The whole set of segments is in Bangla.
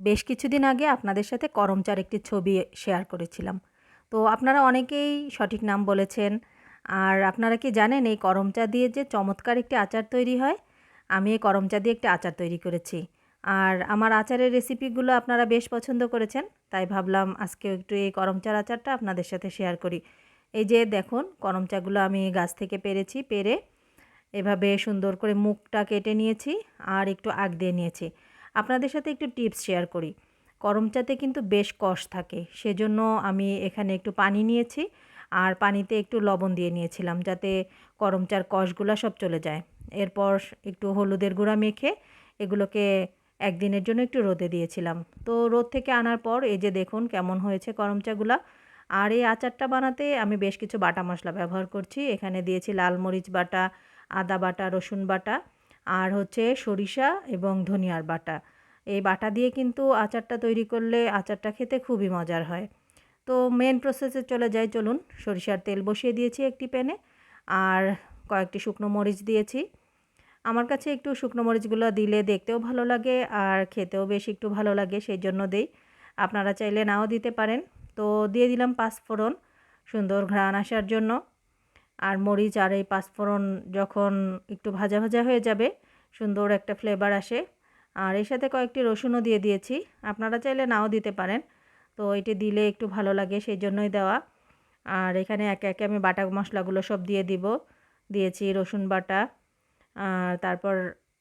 বেশ কিছুদিন আগে আপনাদের সাথে করমচার একটি ছবি শেয়ার করেছিলাম। তো আপনারা অনেকেই সঠিক নাম বলেছেন। আর আপনারা কি জানেন এই করমচা দিয়ে যে চমৎকার একটি আচার তৈরি হয়? আমি এই করমচা দিয়ে একটি আচার তৈরি করেছি। আর আমার আচারের রেসিপিগুলো আপনারা বেশ পছন্দ করেছেন। তাই ভাবলাম আজকে একটু এই করমচার আচারটা আপনাদের সাথে শেয়ার করি। এই যে দেখুন করমচাগুলো আমি গাছ থেকে পেরেছি, পেরে এভাবে সুন্দর করে মুখটা কেটে নিয়েছি আর একটু আগ দিয়ে নিয়েছি। আপনাদের সাথে একটু টিপস শেয়ার করি। করমচাতে কিন্তু বেশ কষ থাকে, সেজন্য আমি এখানে একটু পানি নিয়েছি আর পানিতে একটু লবণ দিয়ে নিয়েছিলাম যাতে করমচার কষগুলো সব চলে যায়। এরপর একটু হলুদের গুঁড়া মেখে এগুলোকে একদিনের জন্য একটু রোদে দিয়েছিলাম। তো রোদ থেকে আনার পর এই যে দেখুন কেমন হয়েছে করমচাগুলা আর এই আচারটা বানাতে আমি বেশ কিছু বাটা মশলা ব্যবহার করছি। এখানে দিয়েছি লাল মরিচ বাটা, আদা বাটা, রসুন বাটা। আর হচ্ছে সরিষা এবং ধনিয়ার বাটা। এই বাটা দিয়ে কিন্তু আচারটা তৈরি করলে আচারটা খেতে খুবই মজার হয়। তো মেন প্রসেসে চলে যাই, চলুন। সরিষার তেল বসিয়ে দিয়েছি একটি প্যানে আর কয়েকটি শুকনো মরিচ দিয়েছি। আমার কাছে একটু শুকনো মরিচগুলো দিলে দেখতেও ভালো লাগে আর খেতেও বেশ একটু ভালো লাগে সেই জন্য দেই। আপনারা চাইলে নাও দিতে পারেন। তো দিয়ে দিলাম পাঁচফোড়ন সুন্দর ঘ্রাণ আসার জন্য। আর মরিচ আর এই পাঁচফোড়ন যখন একটু ভাজা ভাজা হয়ে যাবে, সুন্দর একটা ফ্লেভার আসে। আর এর সাথে কয়েকটি রসুনও দিয়ে দিয়েছি, আপনারা চাইলে নাও দিতে পারেন। তো এটি দিলে একটু ভালো লাগে সেই জন্যই দেওয়া। আর এখানে একে একে আমি বাটা মশলাগুলো সব দিয়ে দিব। দিয়েছি রসুন বাটা, আর তারপর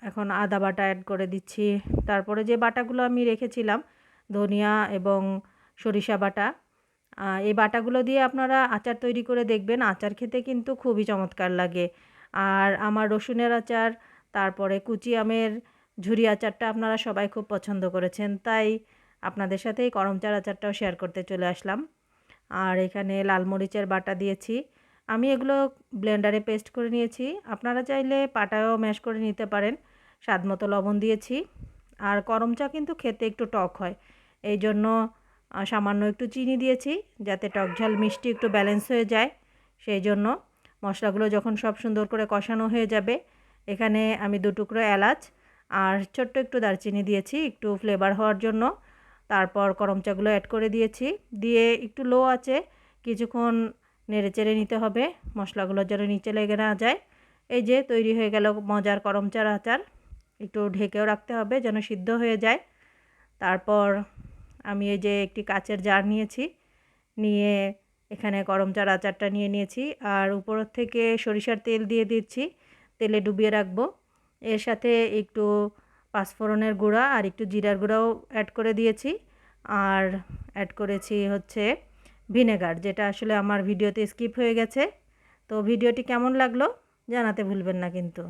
এখন আদা বাটা অ্যাড করে দিচ্ছি। তারপরে যে বাটাগুলো আমি রেখেছিলাম, ধনিয়া এবং সরিষা বাটা এই বাটাগুলো দিয়ে আপনারা আচার তৈরি করে দেখবেন। আচার খেতে কিন্তু খুবই চমৎকার লাগে। আর আমার রসুনের আচার, তারপরে কুচি আমের ঝুরি আচারটা আপনারা সবাই খুব পছন্দ করেছেন। তাই আপনাদের সাথে এই করমচার আচারটাও শেয়ার করতে চলে আসলাম। আর এখানে লাল মরিচের বাটা দিয়েছি। আমি এগুলো ব্লেন্ডারে পেস্ট করে নিয়েছি। আপনারা চাইলে পাটায়ও ম্যাশ করে নিতে পারেন। স্বাদ মতো লবণ দিয়েছি। আর করমচা কিন্তু খেতে একটু টক হয়। এই জন্য সামান্য একটু চিনি দিয়েছি যাতে টক ঝাল মিষ্টি একটু ব্যালেন্স হয়ে যায়। সেই জন্য মশলাগুলো যখন সব সুন্দর করে কষানো হয়ে যাবে, এখানে আমি দু টুকরো এলাচ আর ছোট্ট একটু দারচিনি দিয়েছি একটু ফ্লেভার হওয়ার জন্য। তারপর করমচাগুলো অ্যাড করে দিয়েছি। দিয়ে একটু লো আছে, কিছুক্ষণ নেড়ে চেড়ে নিতে হবে, মশলাগুলো যেন নিচে লেগে না যায়। এই যে তৈরি হয়ে গেল মজার করমচার আচার। একটু ঢেকেও রাখতে হবে যেন সিদ্ধ হয়ে যায়। তারপর আমি এই যে একটি কাচের জার নিয়েছি, নিয়ে এখানে গরম চার আচারটা নিয়ে নিয়েছি, আর উপর থেকে সরিষার তেল দিয়ে দিচ্ছি, তেলে ডুবিয়ে রাখব। এর সাথে একটু পাঁচফোড়নের গুঁড়া আর একটু জিরার গুঁড়াও অ্যাড করে দিয়েছি, আর অ্যাড করেছি হচ্ছে ভিনেগার, যেটা আসলে আমার ভিডিওতে স্কিপ হয়ে গেছে। তো ভিডিওটি কেমন লাগল জানাতে ভুলবেন না কিন্তু।